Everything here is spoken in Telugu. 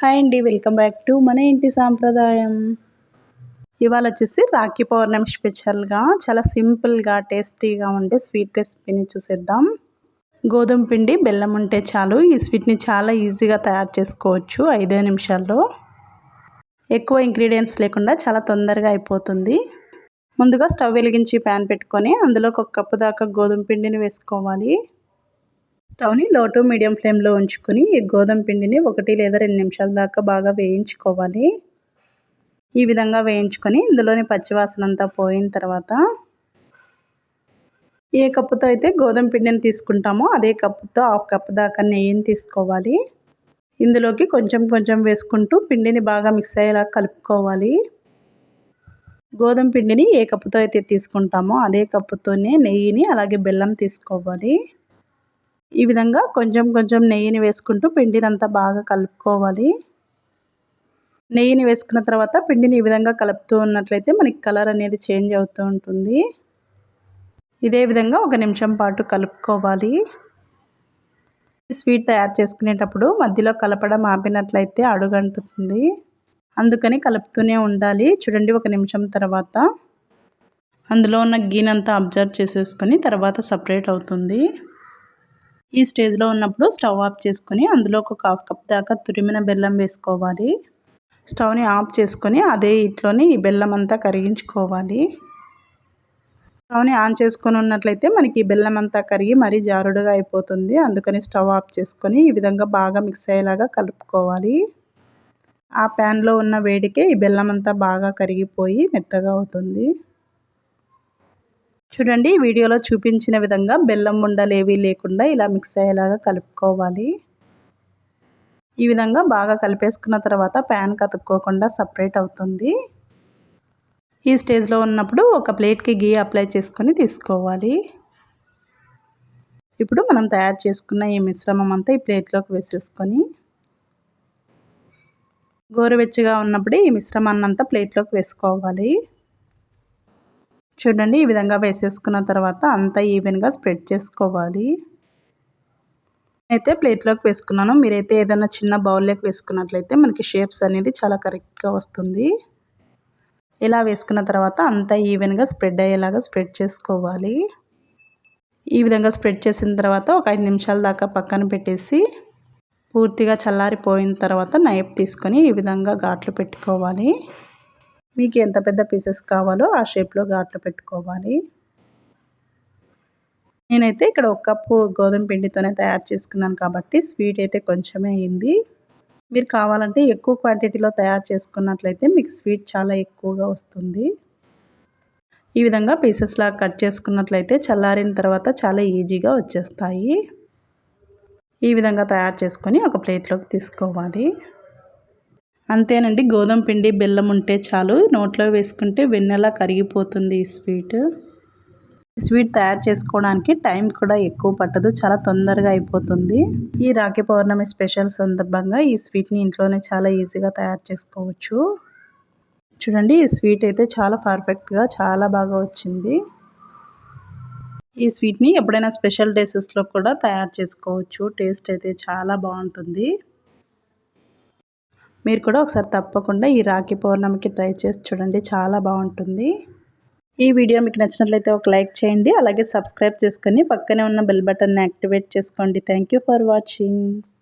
హాయ్ అండి వెల్కమ్ బ్యాక్ టు మన ఇంటి సాంప్రదాయం. ఇవాళ వచ్చేసి రాఖీ పౌర్ణమి స్పెషల్గా చాలా సింపుల్గా టేస్టీగా ఉండే స్వీట్ రెసిపీని చూసేద్దాం. గోధుమ పిండి బెల్లం ఉంటే చాలు. ఈ స్వీట్ని చాలా ఈజీగా తయారు చేసుకోవచ్చు ఐదే నిమిషాల్లో. ఎక్కువ ఇంగ్రీడియంట్స్ లేకుండా చాలా తొందరగా అయిపోతుంది. ముందుగా స్టవ్ వెలిగించి ప్యాన్ పెట్టుకొని అందులో ఒక కప్పు దాకా గోధుమ పిండిని వేసుకోవాలి. స్టవ్ని లో టు మీడియం ఫ్లేమ్లో ఉంచుకొని ఈ గోధుమ పిండిని ఒకటి లేదా రెండు నిమిషాల దాకా బాగా వేయించుకోవాలి. ఈ విధంగా వేయించుకొని ఇందులోని పచ్చివాసన అంతా పోయిన తర్వాత ఏ కప్పుతో అయితే గోధుమ పిండిని తీసుకుంటామో అదే కప్పుతో హాఫ్ కప్ దాకా నెయ్యిని తీసుకోవాలి. ఇందులోకి కొంచెం కొంచెం వేసుకుంటూ పిండిని బాగా మిక్స్ అయ్యేలా కలుపుకోవాలి. గోధుమ పిండిని ఏ కప్పుతో అయితే తీసుకుంటామో అదే కప్పుతోనే నెయ్యిని అలాగే బెల్లం తీసుకోవాలి. ఈ విధంగా కొంచెం కొంచెం నెయ్యిని వేసుకుంటూ పిండిని అంతా బాగా కలుపుకోవాలి. నెయ్యిని వేసుకున్న తర్వాత పిండిని ఈ విధంగా కలుపుతూ ఉన్నట్లయితే మనకి కలర్ అనేది చేంజ్ అవుతూ ఉంటుంది. ఇదే విధంగా ఒక నిమిషం పాటు కలుపుకోవాలి. స్వీట్ తయారు చేసుకునేటప్పుడు మధ్యలో కలపడం ఆపినట్లయితే అడుగంటుతుంది. అందుకని కలుపుతూనే ఉండాలి. చూడండి ఒక నిమిషం తర్వాత అందులో ఉన్న గీనంతా అబ్జర్వ్ చేసేసుకొని తర్వాత సపరేట్ అవుతుంది. ఈ స్టేజ్లో ఉన్నప్పుడు స్టవ్ ఆఫ్ చేసుకొని అందులో ఒక హాఫ్ కప్ దాకా తురిమిన బెల్లం వేసుకోవాలి. స్టవ్ని ఆఫ్ చేసుకొని అదే ఇంట్లోని ఈ బెల్లం అంతా కరిగించుకోవాలి. స్టవ్ని ఆన్ చేసుకొని ఉన్నట్లయితే మనకి ఈ బెల్లం అంతా కరిగి మరీ జారుడుగా అయిపోతుంది. అందుకని స్టవ్ ఆఫ్ చేసుకొని ఈ విధంగా బాగా మిక్స్ అయ్యేలాగా కలుపుకోవాలి. ఆ ప్యాన్లో ఉన్న వేడికే ఈ బెల్లం అంతా బాగా కరిగిపోయి మెత్తగా అవుతుంది. చూడండి వీడియోలో చూపించిన విధంగా బెల్లం ఉండలు ఏవి లేకుండా ఇలా మిక్స్ అయ్యేలాగా కలుపుకోవాలి. ఈ విధంగా బాగా కలిపేసుకున్న తర్వాత ప్యాన్ కతుక్కోకుండా సపరేట్ అవుతుంది. ఈ స్టేజ్లో ఉన్నప్పుడు ఒక ప్లేట్కి గీ అప్లై చేసుకొని తీసుకోవాలి. ఇప్పుడు మనం తయారు చేసుకున్న ఈ మిశ్రమం అంతా ఈ ప్లేట్లోకి వేసేసుకొని గోరువెచ్చగా ఉన్నప్పుడే ఈ మిశ్రమాన్నంతా ప్లేట్లోకి వేసుకోవాలి. చూడండి ఈ విధంగా వేసేసుకున్న తర్వాత అంతా ఈవెన్గా స్ప్రెడ్ చేసుకోవాలి. అయితే ప్లేట్లోకి వేసుకున్నాను. మీరైతే ఏదైనా చిన్న బౌల్లోకి వేసుకున్నట్లయితే మనకి షేప్స్ అనేది చాలా కరెక్ట్గా వస్తుంది. ఇలా వేసుకున్న తర్వాత అంతా ఈవెన్గా స్ప్రెడ్ అయ్యేలాగా స్ప్రెడ్ చేసుకోవాలి. ఈ విధంగా స్ప్రెడ్ చేసిన తర్వాత ఒక ఐదు నిమిషాల దాకా పక్కన పెట్టేసి పూర్తిగా చల్లారిపోయిన తర్వాత నైఫ్ తీసుకొని ఈ విధంగా ఘాట్లు పెట్టుకోవాలి. మీకు ఎంత పెద్ద పీసెస్ కావాలో ఆ షేప్లో ఘాట్లు పెట్టుకోవాలి. నేనైతే ఇక్కడ ఒక కప్పు గోధుమ పిండితోనే తయారు చేసుకున్నాను కాబట్టి స్వీట్ అయితే కొంచెమే అయింది. మీరు కావాలంటే ఎక్కువ క్వాంటిటీలో తయారు చేసుకున్నట్లయితే మీకు స్వీట్ చాలా ఎక్కువగా వస్తుంది. ఈ విధంగా పీసెస్ లాగా కట్ చేసుకున్నట్లయితే చల్లారిన తర్వాత చాలా ఈజీగా వచ్చేస్తాయి. ఈ విధంగా తయారు చేసుకొని ఒక ప్లేట్లోకి తీసుకోవాలి. అంతేనండి గోధుమ పిండి బెల్లం ఉంటే చాలు. నోట్లో వేసుకుంటే వెన్నెలా కరిగిపోతుంది ఈ స్వీట్? స్వీట్ తయారు చేసుకోవడానికి టైం కూడా ఎక్కువ పట్టదు చాలా తొందరగా అయిపోతుంది. ఈ రాఖీ పౌర్ణమి స్పెషల్ సందర్భంగా ఈ స్వీట్ని ఇంట్లోనే చాలా ఈజీగా తయారు చేసుకోవచ్చు. చూడండి ఈ స్వీట్ అయితే చాలా పర్ఫెక్ట్గా చాలా బాగా వచ్చింది. ఈ స్వీట్ని ఎప్పుడైనా స్పెషల్ డేసెస్లో కూడా తయారు చేసుకోవచ్చు టేస్ట్ అయితే చాలా బాగుంటుంది. మీరు కూడా ఒకసారి తప్పకుండా ఈ రాఖీ పౌర్ణమికి ట్రై చేసి చూడండి. చాలా బాగుంటుంది. ఈ వీడియో మీకు నచ్చినట్లయితే ఒక లైక్ చేయండి. అలాగే సబ్స్క్రైబ్ చేసుకొని పక్కనే ఉన్న బెల్ బటన్ని యాక్టివేట్ చేసుకోండి. Thank for watching.